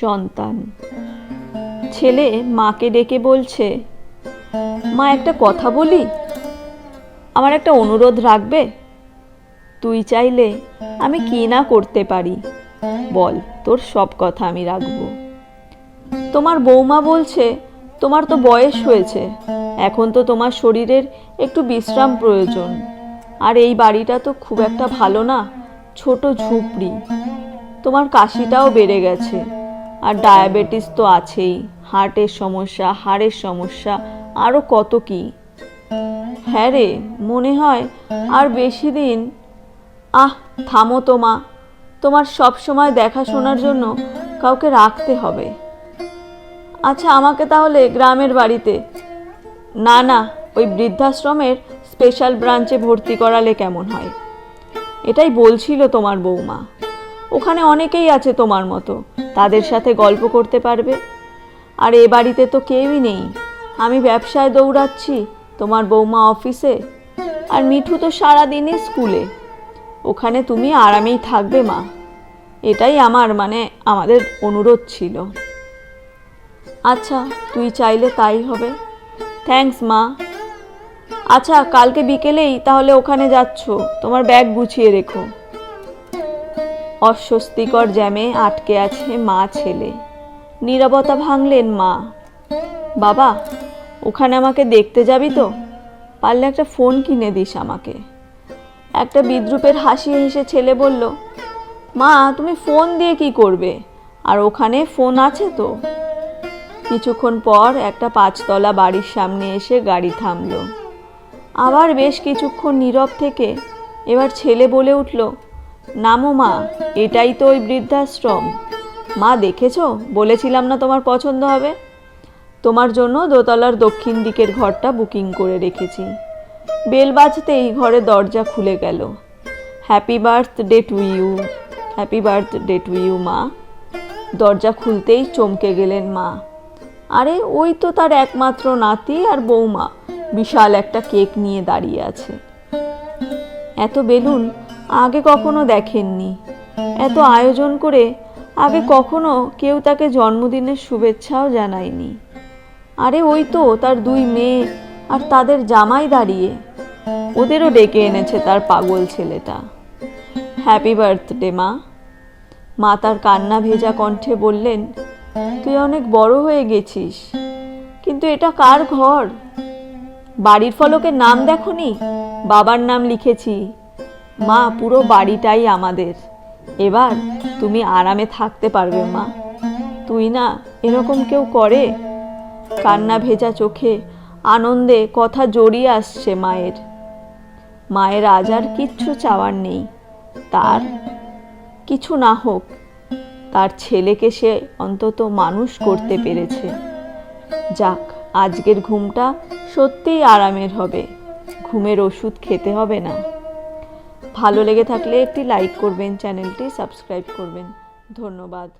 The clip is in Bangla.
সন্তান। ছেলে মাকে ডেকে বলছে, মা, একটা কথা বলি? আমার একটা অনুরোধ রাখবে? তুই চাইলে আমি কি না করতে পারি? বল, তোর সব কথা আমি রাখব। তোমার বৌমা বলছে, তোমার তো বয়স হয়েছে, এখন তো তোমার শরীরের একটু বিশ্রাম প্রয়োজন। আর এই বাড়িটা তো খুব একটা ভালো না, ছোট ঝুপড়ি। তোমার কাশিটাও বেড়ে গেছে। আর ডায়াবেটিস তো আছেই, হার্টের সমস্যা, হাড়ের সমস্যা আরও কত কি? হ্যাঁ রে, মনে হয় আর বেশি দিন, আহ, থামো তো মা, তোমার সব সময় দেখাশোনার জন্য কাউকে রাখতে হবে। আচ্ছা আমাকে তাহলে গ্রামের বাড়িতে, না না, ওই বৃদ্ধাশ্রমের স্পেশাল ব্রাঞ্চে ভর্তি করালে কেমন হয়? এটাই বলছিল তোমার বৌমা। ওখানে অনেকেই আছে তোমার মতো। তাদের সাথে গল্প করতে পারবে। আর এ বাড়িতে তো কেউই নেই। আমি ব্যবসায় দৌড়াচ্ছি, তোমার বৌমা অফিসে। আর মিঠু তো সারাদিনই স্কুলে। ওখানে তুমি আরামেই থাকবে, মা। এটাই আমার মানে আমাদের অনুরোধ ছিল। আচ্ছা তুই চাইলে তাই হবে। থ্যাঙ্কস, মা। আচ্ছা কালকে বিকেলেই তাহলে ওখানে যাচ্ছ। তোমার ব্যাগ গুছিয়ে রেখো। অস্বস্তিকর জ্যামে আটকে আছে মা ছেলে। নীরবতা ভাঙলেন মা। বাবা, ওখানে আমাকে দেখতে যাবি তো? পারলে একটা ফোন কিনে দিস আমাকে। একটা বিদ্রুপের হাসি হেসে ছেলে বলল, মা, তুমি ফোন দিয়ে কি করবে? আর ওখানে ফোন আছে তো? কিছুক্ষণ পর একটা পাঁচতলা বাড়ির সামনে এসে গাড়ি থামলো। আবার বেশ কিছুক্ষণ নীরব থেকে এবার ছেলে বলে উঠল নামো মা, এটাই তো ওই বৃদ্ধাশ্রম। মা, দেখেছ? বলেছিলাম না তোমার পছন্দ হবে। তোমার জন্য দোতলার দক্ষিণ দিকের ঘরটা বুকিং করে রেখেছি। বেল বাজতেই ঘরে দরজা খুলে গেল। Happy birthday to you. Happy birthday to you, মা। দরজা খুলতেই চমকে গেলেন মা। আরে, ওই তো তার একমাত্র নাতি আর বৌমা। বিশাল একটা কেক নিয়ে দাঁড়িয়ে আছে। এত বেলুন আগে কখনো দেখেননি। এত আয়োজন করে আগে কখনো কেউ তাকে জন্মদিনের শুভেচ্ছাও জানায়নি। আরে ওই তো তার দুই মেয়ে আর তাদের জামাই দাঁড়িয়ে। ওদেরও ডেকে এনেছে তার পাগল ছেলেটা। হ্যাপি বার্থডে মা। মা তার কান্না ভেজা কণ্ঠে বললেন, তুই অনেক বড় হয়ে গেছিস, কিন্তু এটা কার ঘর? বাড়ির ফলকের নাম দেখনি? বাবার নাম লিখেছি। মা, পুরো বাড়িটাই আমাদের। এবার তুমি আরামে থাকতে পারবে মা। তুই না এরকম কেউ করে? কান্না ভেজা চোখে আনন্দে কথা জড়িয়ে আসছে মায়ের। মায়ের আজ আর কিচ্ছু চাওয়ার নেই। তার কিছু না হোক, তার ছেলেকে সে অন্তত মানুষ করতে পেরেছে। যাক, আজকের ঘুমটা সত্যিই আরামের হবে। ঘুমের ওষুধ খেতে হবে না। ভালো লেগে থাকলে একটি লাইক করবেন চ্যানেলটি সাবস্ক্রাইব করবেন। ধন্যবাদ।